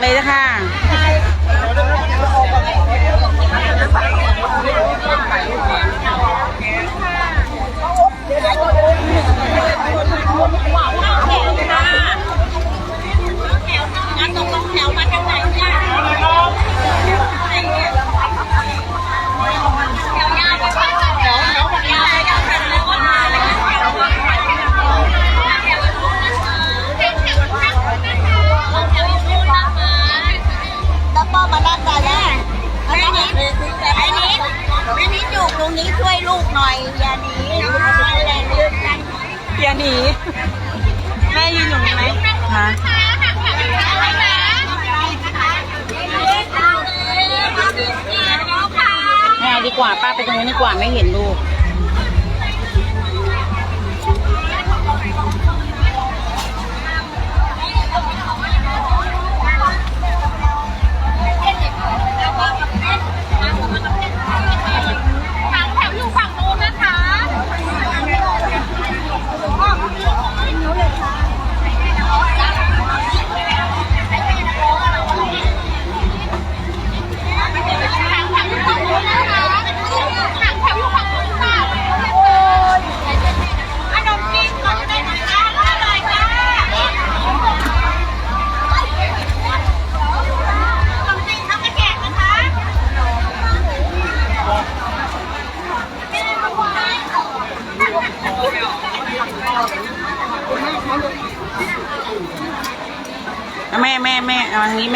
เลยนะคะ อย่าหนีแม่ยืนอยู่นี่ไหมฮะไม่เอาดีกว่าป้าไปตรงนู้นดีกว่าไม่เห็นลูก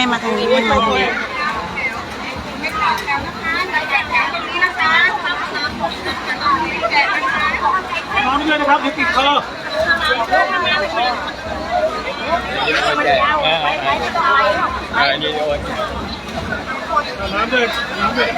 ม่มาทางนี้แม่มาทางนี้น้ำด้วยนะครับเดี๋ยวติดคอน้ำด้วยน้ำด้วย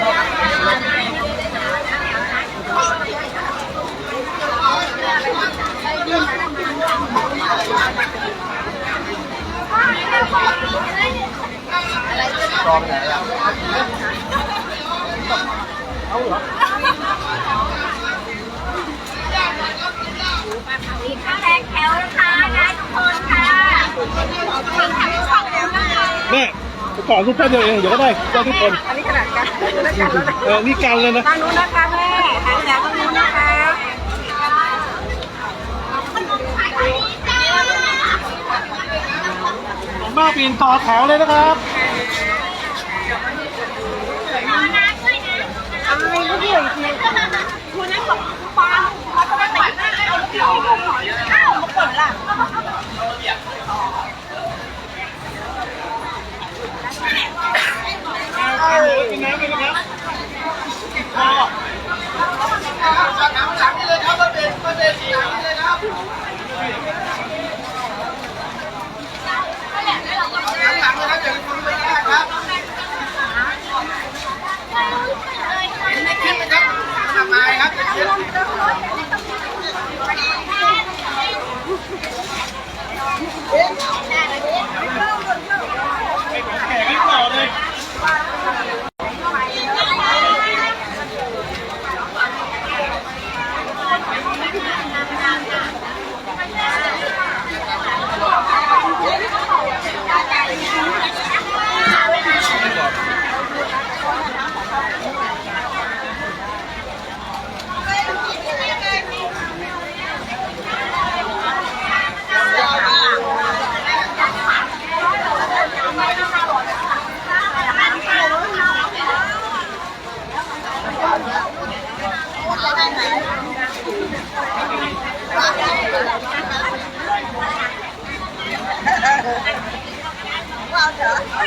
แตกแถวนะคะได้ทุกคนค่ะทางแถวอยู่ฝั่งโน้นนะคะแม่ไปก่อนรูปแป๊บเดียวเองเดี๋ยวก็ได้ได้ทุกคนอันนี้ขนาดกันเออนี่กันเลยนะทางนู้นนะคะแม่ทางแถวตรงนู้นนะคะมากปีนต่อแถวเลยนะครับ อะไร ลูกเดียวอีกทีคุณนั่นบอกปาเขาจะไม่แต่งหน้าเอาลูกเดียวให้ลูกหน่อยอ้าวมาเปิดล่ะกินน้ำเลยนะครับ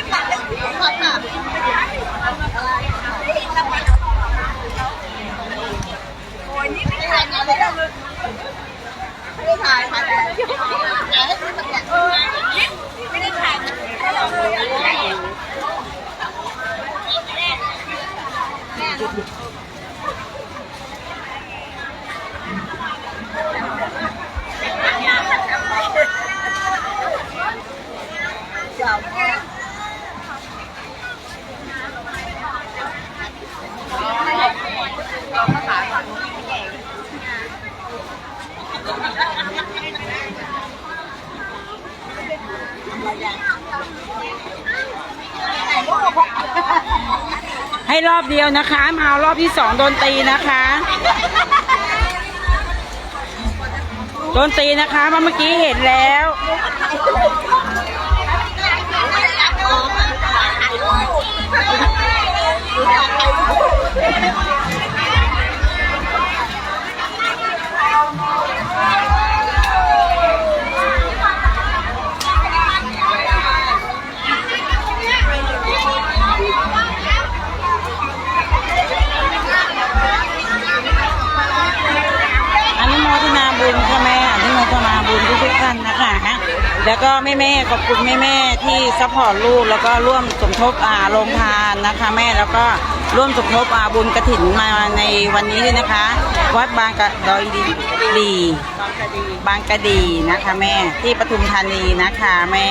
你咋 รอบเดียวนะคะมาเอารอบที่สองโดนตีนะคะโดนตีนะคะเพราะเมื่อกี้เห็นแล้ว แล้วก็แม่แม่ขอบคุณแม่แม่ที่ซัพพอร์ตลูกแล้วก็ร่วมสมทบอ่าโรงทานนะคะ แม่แล้วก็ร่วมสมทบอาบุญกระถินมาในวันนี้ด้วยนะคะ วัดบางกระดอยดีดีบางกระดีนะคะ แม่ที่ปทุมธานีนะคะแม่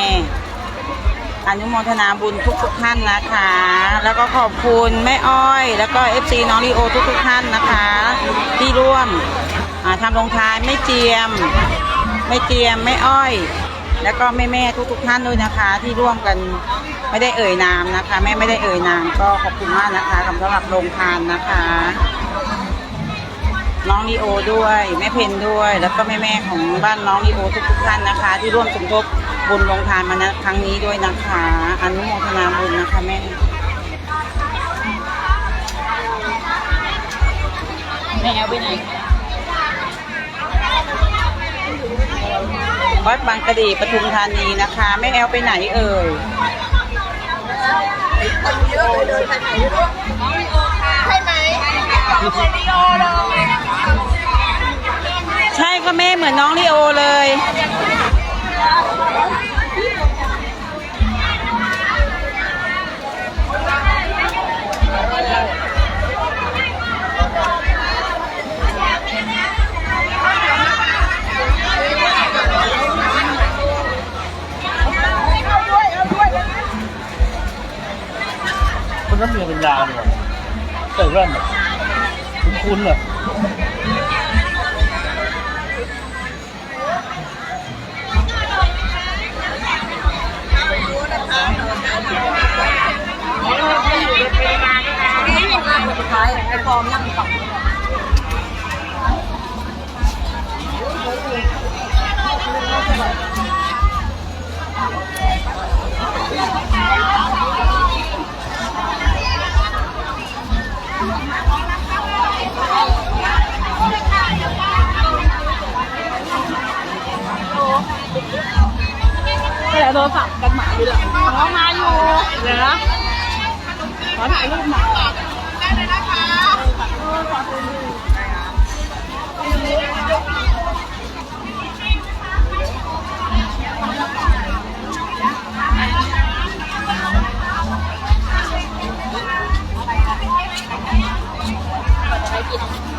อนุโมทนาบุญทุกทุกท่านนะคะ แล้วก็ขอบคุณแม่อ้อย แล้วก็เอฟซีน้องลีโอทุกทุกท่านนะคะ ที่ร่วมทำลงทานไม่เจียม ไม่เจียม ไม่อ้อย แล้วก็แม่แม่ทุกทุกๆท่านด้วยนะคะ ที่ร่วมกันไม่ได้เอ่ยนามนะคะ แม่ไม่ได้เอ่ยนามก็ขอบคุณมากนะคะสำหรับโรงทานนะคะ น้องลีโอด้วย แม่เพนด้วย แล้วก็แม่แม่ๆของบ้านน้องลีโอทุกทุกๆท่านนะคะ ที่ร่วมสมทบบุญลงทานมานะครั้งนี้ด้วยนะคะอนุโมทนาบุญนะคะแม่แม่เอาไปไหน วัดบางกะดีปทุมธานีนะคะแม่แอลไปไหนเอ่ยใช่ก็แม่เหมือนน้องลีโอเลย นนั้นมีเป็นยาเลยใส่แว่นคุ้นๆเลย โทรศัพท์กันหมาอยู่หลังน้องมาอยู่เดี๋ยขอถ่ายรูปหน่อยได้เลยนะคะไปกิน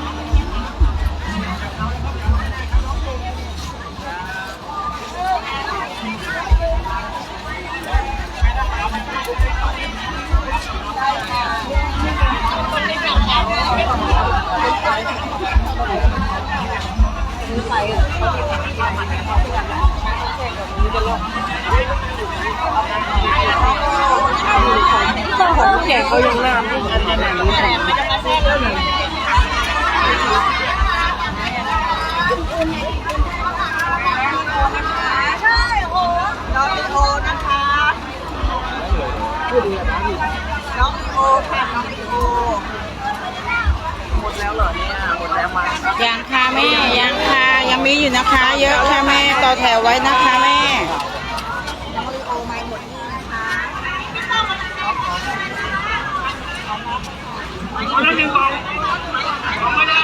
เขายังน้ำอันนั้นอันนี้าแทรกเลยใช่โอ้น้องลีโอนะคะน้องลีโอค่ะน้องลีโอหมดแล้วเหรอเนี่ยหมดแล้วมา ยังค่ะแม่ยังค่ะยังมีอยู่ นะคะ เยอะค่ะแม่ต่อแถวไว้นะคะแม่น้องลีโอไม่หมดนี่นะคะคนนั้นมีกองกองไม่ได้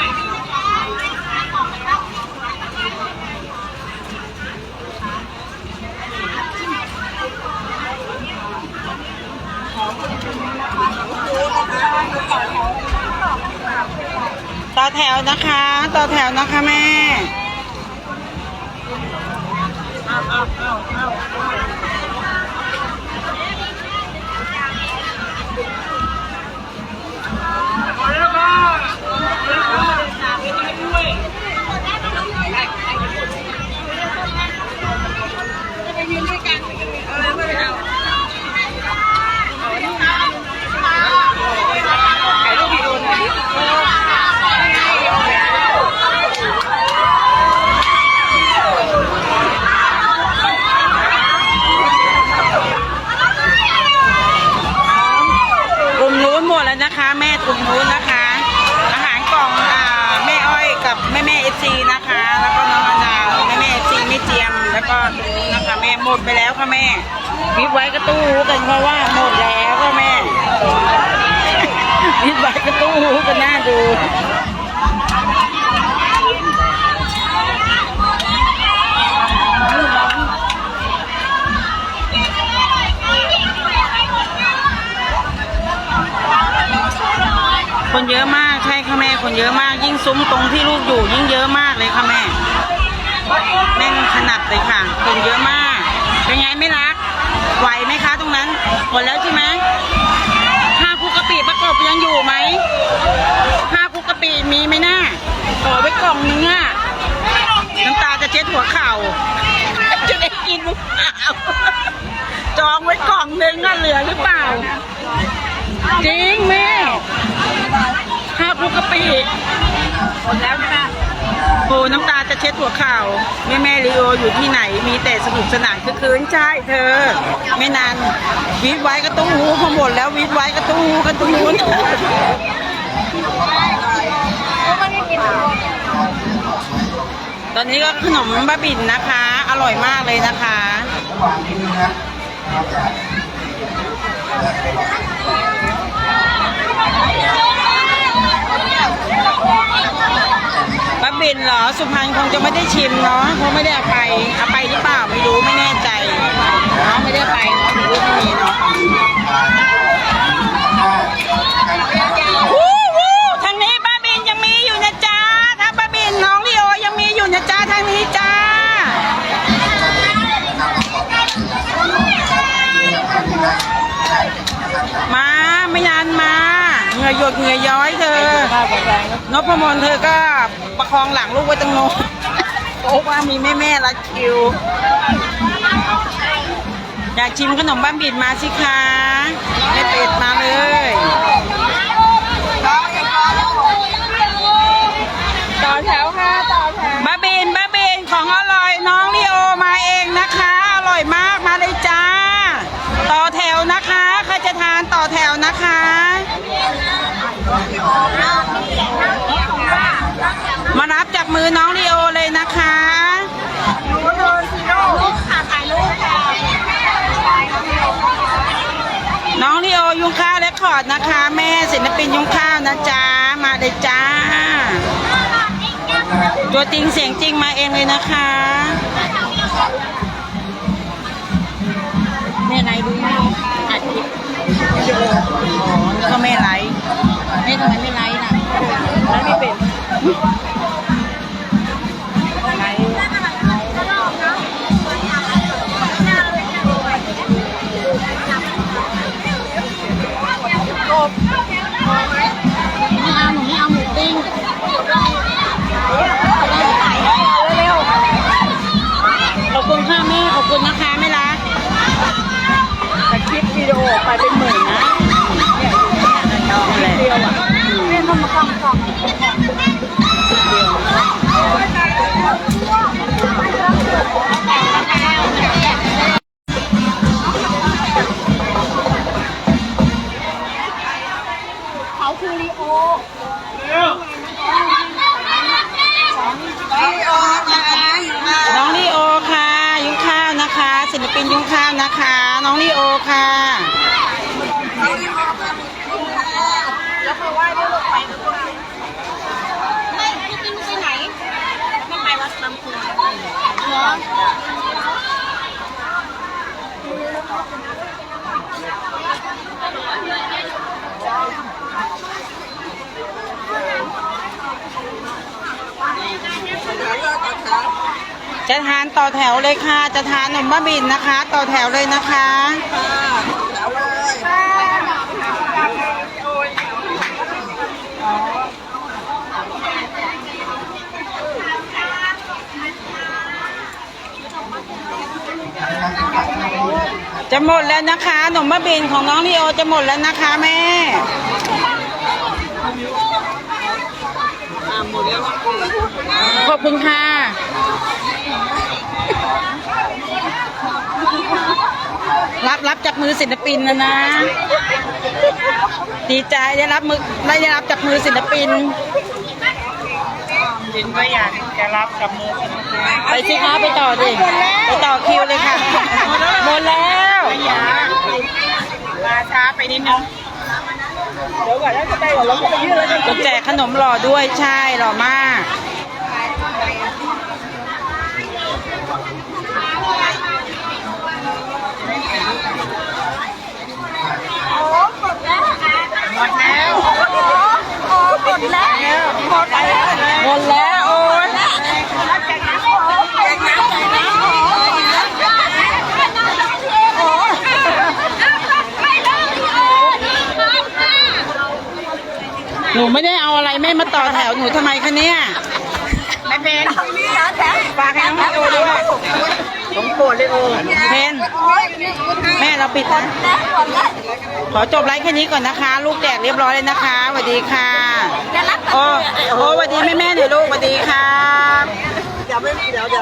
ต่อแถวนะคะ ต่อแถวนะ วิบไว้กระตู้กันเพราะว่าหมดแล้วก็แม่วิบไว้กระตู้กันหน้าดูคนเยอะมากใช่ค่ะแม่คนเยอะมาก ยิ่งซุ้มตรงที่ลูกอยู่ยิ่งเยอะมากเลยค่ะแม่แม่งขนาดเลยค่ะ คนเยอะมาก เป็นไงไม่รัก ไหวไหมคะตรงนั้น หมดแล้วใช่ไหมห้าคุกกะปิประกบยังอยู่ไหมห้าคุกกะปิมีไหมหน้าขอไว้กล่องนึงอะน้ำตาจะเช็ดหัวเข่า จะได้กินหรือเปล่าจองไว้กล่องนึงอะเหลือหรือเปล่า จริงแม่ห้าคุกกะปิหมดแล้วค่ะ โอ้น้ำตาจะเช็ดหัวเข่าแม่แม่ลีโออยู่ที่ไหนมีแต่สนุกสนานคือคืนใช่เธอ ไม่นานวิบไว้ก็ต้องหูพอหมดแล้ววิบไว้ก็ต้องหูก็ต้องหูตอนนี้ก็ขนมบ้าบินนะคะ อร่อยมากเลยนะคะ ป้าบินเหรอสุพรรณคงจะไม่ได้ชิมเนาะเพราะไม่ได้เอาไปเอาไปหรือเปล่าไม่รู้ไม่แน่ใจเนาะไม่ได้ไปเนาะไม่รู้ไม่มีเนาะ อหยดเหงื่อย้อยเธอข้าวแข็งแรงนะนพมลเธอก็ประคองหลังลูกไว้ตรงโน้นโอ้ว่ามีแม่แม่ๆรัดคิว อยากชิมขนมบ้านบิดมาสิคะแม่เป็ดมาเลยต่อแถวค่ะต่อแถวบ้าบินบ้าบินของอร่อยน้องลีโอมาเอง อดนะคะ แม่ศิลปินยุ้งข้าวนะจ๊ะ มาเลยจ้า ตัวจริงเสียงจริงมาเองเลยนะคะแม่ไหนดูไหมอัดคลิปอ๋อนี่ก็แม่ไลฟ์แม่ทำไมไม่ไลฟ์น่ะไลฟ์ไม่เป็น ไปเป็นหมื่นนะเนี่ยอยู่เนี่ยเดียวอะแม่ต้องมาฟังฟัง จะทานต่อแถวเลยค่ะ จะทานขนมบ้าบินนะคะ ต่อแถวเลยนะคะจะหมดแล้วนะคะขนมบ้าบินของน้องลีโอจะหมดแล้วนะคะแม่ขอบคุณค่ะ รับรับจากมือศิลปินนะนะ ดีใจได้รับมือได้รับจากมือศิลปินจินก็อยากจะรับกับมือศิลปินไปสิคะไปต่อดิไปต่อคิวเลยค่ะหมดแล้วมาช้าไปนิดนึงเดี๋ยวก่อนแล้วจะไปก่อนแล้วจะไปยื่นแล้วจะก็แจกขนมหล่อด้วยใช่หล่อมาก หมดแล้วโอ้โหหมดแล้วหมดแล้วหมดแล้วโอ้ยหนูไม่ได้เอาอะไรแม่มาต่อแถวหนูทำไมคะเนี่ย โกรธเลยโอเพนแม่เราปิดนะขอจบไลฟ์แค่นี้ก่อนนะคะ ลูกแจกเรียบร้อยเลยนะคะสวัสดีค่ะโอ้โอ้สวัสดีแม่แม่ๆหน่อยลูกสวัสดีครับ